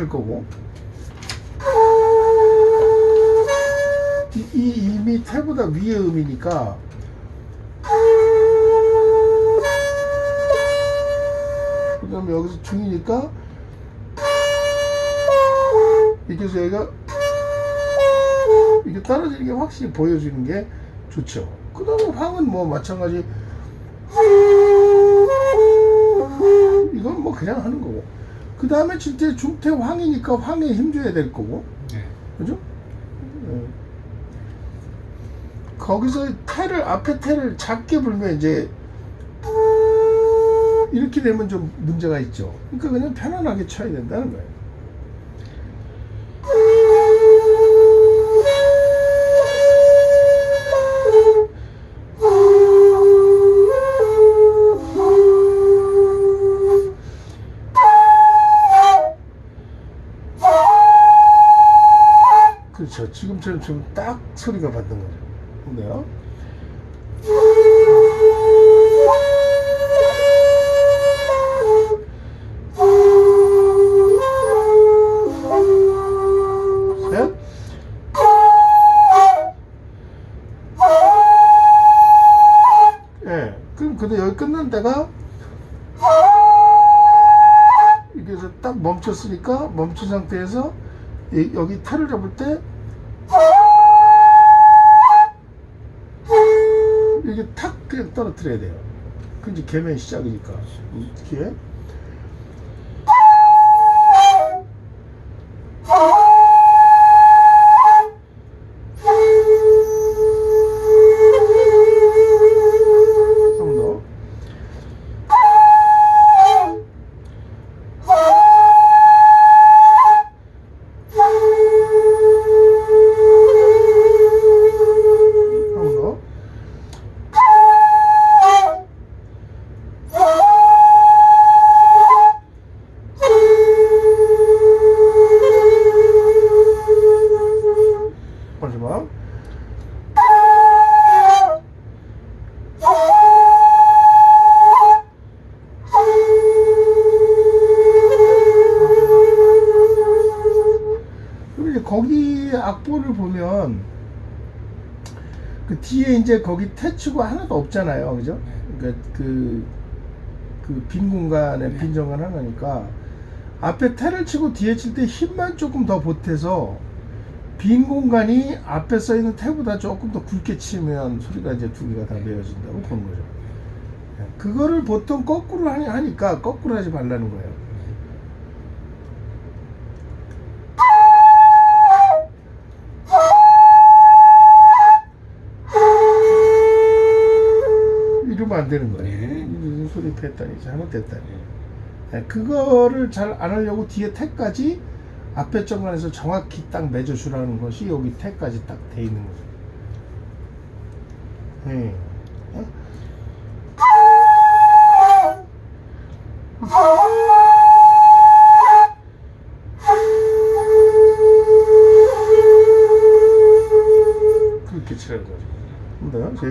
굵직할 거고. 이, 이 이미 태보다 위의 음이니까 그 다음에 여기서 중이니까 이렇게 해서 여기가 이게 떨어지는 게 확실히 보여지는 게 좋죠. 그 다음에 황은 뭐 마찬가지. 이건 뭐 그냥 하는 거고 그 다음에 진짜 중태 황이니까 황에 힘줘야 될 거고 네. 그죠? 예. 거기서 태를 앞에 태를 작게 불면 이제 이렇게 되면 좀 문제가 있죠. 그러니까 그냥 편안하게 쳐야 된다는 거예요. 그렇죠. 지금처럼 좀딱 소리가 받는 거죠. 근데요. 셋. 예. 그럼 근데 여기 끝난 데가 이게 해서 딱 멈췄으니까 멈춘 상태에서 이- 여기 탈을 잡을 때 이게 탁 그냥 떨어뜨려야 돼요. 그 이제 개면 시작이니까. 이렇게 거기 악보를 보면 그 뒤에 이제 거기 태치고 하나도 없잖아요, 그죠? 그러니까 그, 그 빈 공간에 네. 빈 정간 하나니까 앞에 태를 치고 뒤에 칠 때 힘만 조금 더 보태서 빈 공간이 앞에 써 있는 태보다 조금 더 굵게 치면 소리가 이제 두 개가 다 메어진다고 보는 거죠. 예, 그거를 보통 거꾸로 하니- 하니까 거꾸로 하지 말라는 거예요. 안 되는 거예요. 네. 이 소리 뺐다니 잘못됐다니. 예, 그거를 잘 안 하려고 뒤에 태까지 앞에 정관에서 정확히 딱 맺어주라는 것이 여기 태까지 딱 돼 있는 거죠. 예. 어? 그렇게 치라는 거죠. 근데요, 제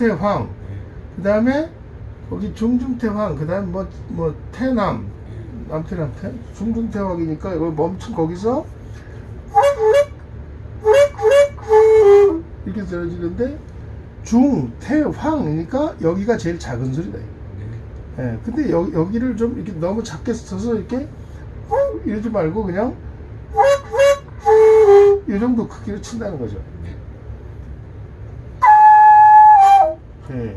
중중태황 그 다음에 거기 중중태황 그 다음 뭐 뭐 태남 남태남 태 중중태황이니까 이걸 멈춘 거기서 이렇게 들어지는데 중태황이니까 여기가 제일 작은 소리다. 네. 예, 근데 여, 여기를 좀 이렇게 너무 작게 써서 이렇게 이러지 말고 그냥 이 정도 크기로 친다는 거죠. 예.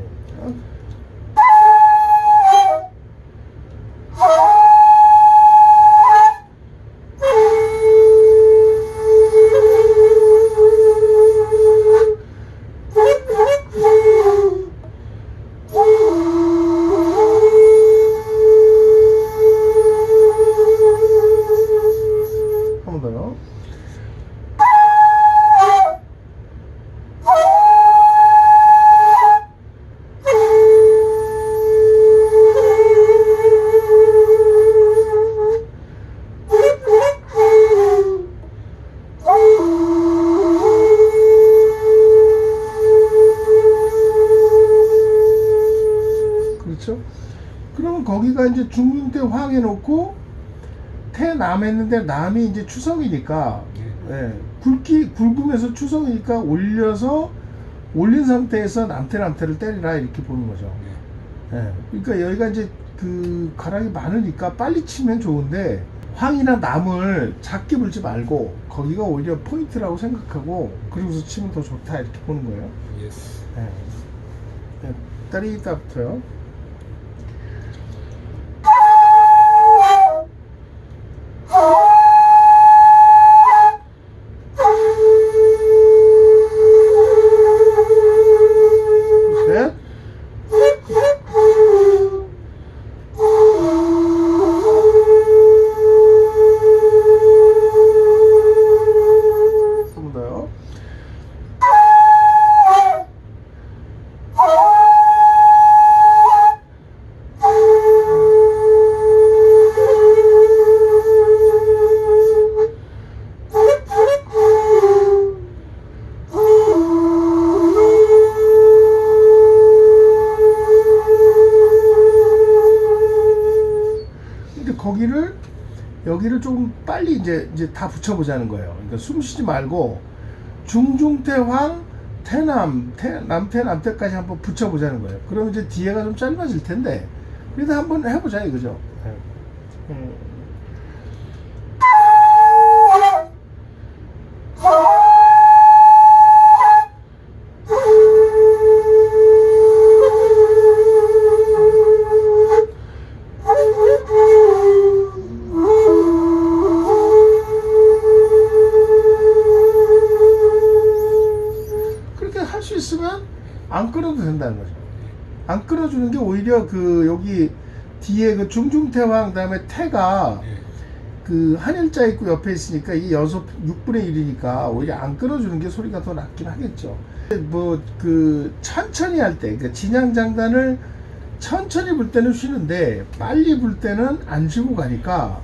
거기가 이제 중중태 황 해놓고 태남 했는데 남이 이제 추성이니까 네. 예, 굵기 굵으면서 추성이니까 올려서 올린 상태에서 남태 남태를 때리라 이렇게 보는 거죠. 네. 예, 그러니까 여기가 이제 그 가락이 많으니까 빨리 치면 좋은데 황이나 남을 작게 불지 말고 거기가 오히려 포인트라고 생각하고 그러고서 치면 더 좋다 이렇게 보는 거예요. 예스. 예. 예, 따리다부터요. 여기를 조금 빨리 이제 이제 다 붙여보자는 거예요. 그러니까 숨 쉬지 말고 중중태황 태남 태 남태 남태까지 한번 붙여보자는 거예요. 그러면 이제 뒤에가 좀 짧아질 텐데 그래도 한번 해보자 이거죠. 음. 안 끊어도 된다는 거죠. 안 끊어주는 게 오히려 그 여기 뒤에 그 중중태왕 그다음에 태가 네. 그 한일자 있고 옆에 있으니까 이 여섯 6분의 1이니까 오히려 안 끊어주는 게 소리가 더 낫긴 하겠죠. 뭐 그 천천히 할 때, 그 진양 장단을 천천히 불 때는 쉬는데 빨리 불 때는 안 쉬고 가니까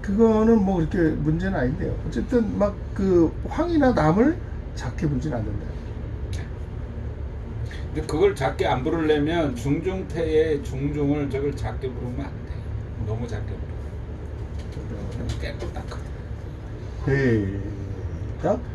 그거는 뭐 그렇게 문제는 아닌데요. 어쨌든 막 그 황이나 남을 작게 불진 않는다. 근데 그걸 작게 안 부르려면 중중태의 중중을 저걸 작게 부르면 안 돼. 너무 작게 부르면 깨끗하거든. 시작.